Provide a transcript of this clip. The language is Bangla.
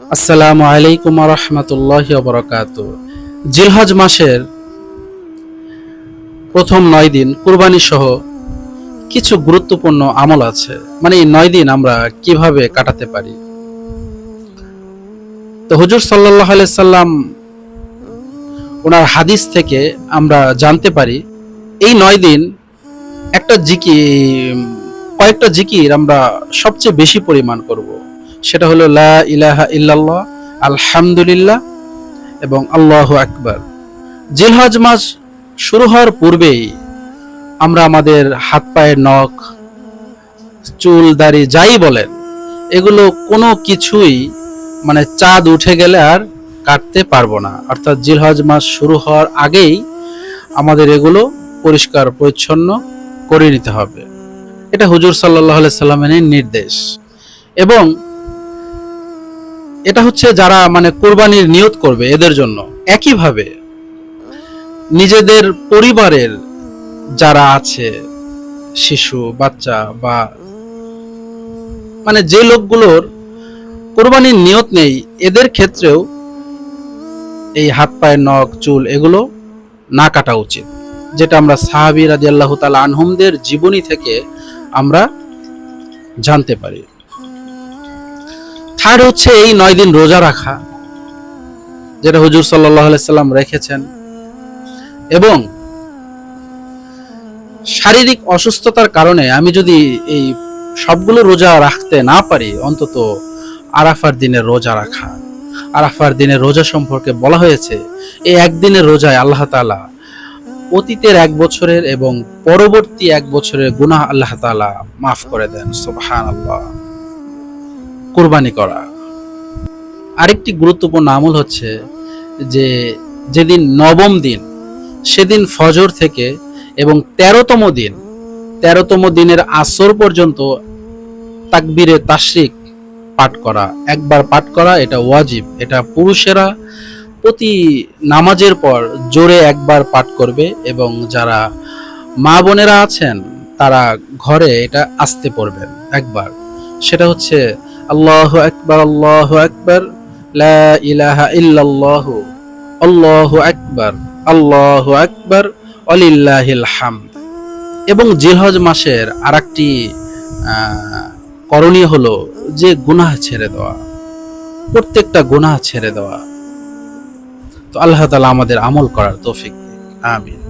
আসসালামু আলাইকুম রহমতুল্লাহ বরকাত। জিলহজ মাসের প্রথম নয় দিন কুরবানি সহ কিছু গুরুত্বপূর্ণ আমল আছে। মানে এই নয় দিন আমরা কীভাবে কাটাতে পারি? তো হুজুর সাল্লাহ সাল্লাম ওনার হাদিস থেকে আমরা জানতে পারি, এই নয় দিন একটা জিকি কয়েকটা জিকির আমরা সবচেয়ে বেশি পরিমাণ করব। সেটা হলো লা ইলাহা ইল্লাল্লাহ, আলহামদুলিল্লাহ এবং আল্লাহ আকবার। জিলহজ মাস শুরু হওয়ার পূর্বেই আমরা আমাদের হাত পায়ের নখ, চুল, দাড়ি যাই বলেন, এগুলো কোনো কিছুই মানে চাঁদ উঠে গেলে আর কাটতে পারব না। অর্থাৎ জিলহজ মাস শুরু হওয়ার আগেই আমাদের এগুলো পরিষ্কার, পরিচ্ছন্ন করে নিতে হবে। এটা হুজুর সাল্লাহ সাল্লামের নির্দেশ। এবং এটা হচ্ছে যারা মানে কোরবানির নিয়ত করবে এদের জন্য। একইভাবে নিজেদের পরিবারের যারা আছে, শিশু, বাচ্চা বা মানে যে লোকগুলোর কোরবানির নিয়ত নেই, এদের ক্ষেত্রেও এই হাত পায়ের নখ, চুল এগুলো না কাটা উচিত। যেটা আমরা সাহাবি রাজি আল্লাহ তালা আনহুমদের জীবনী থেকে আমরা জানতে পারি। থার্ড হচ্ছে এই নয় দিন রোজা রাখা, যেটা হুজুর সাল্লাহ সাল্লাম রেখেছেন। এবং শারীরিক অসুস্থতার কারণে আমি যদি এই সবগুলো রোজা রাখতে না পারি, অন্তত আরাফার দিনে রোজা রাখা। আরাফার দিনে রোজা সম্পর্কে বলা হয়েছে, এই একদিনের রোজায় আল্লাহ তালা অতীতের এক বছরের এবং পরবর্তী এক বছরের গুনাহ আল্লাহ তালা মাফ করে দেন। সুবহান আল্লাহ কোরবানি করা। আরেকটি গুরুত্বপূর্ণ আমল হচ্ছে যে যেদিন নবম দিন, সেদিন ফজর থেকে এবং তেরোতম দিন, তেরোতম দিনের আসর পর্যন্ত তাকবীরে তাশরিক পাঠ করা। একবার পাঠ করা এটা ওয়াজিব, এটা পুরুষেরা প্রতি নামাজের পর জোরে একবার পাঠ করবে এবং যারা মা বোনেরা আছেন তারা ঘরে এটা আসতে পড়বেন একবার। সেটা হচ্ছে আল্লাহ আকবার আল্লাহ আকবার ইলাহা আল্লাহু আকবার আল্লাহু আকবার অলিল্লাহিল হামদ। এবং জিলহজ মাসের আরেকটি আহ, করণীয় হলো যে গুনাহ ছেড়ে দেওয়া। প্রত্যেকটা গুনাহ ছেড়ে দেওয়া। তো আল্লাহ তালা আমাদের আমল করার তৌফিক। আমিন।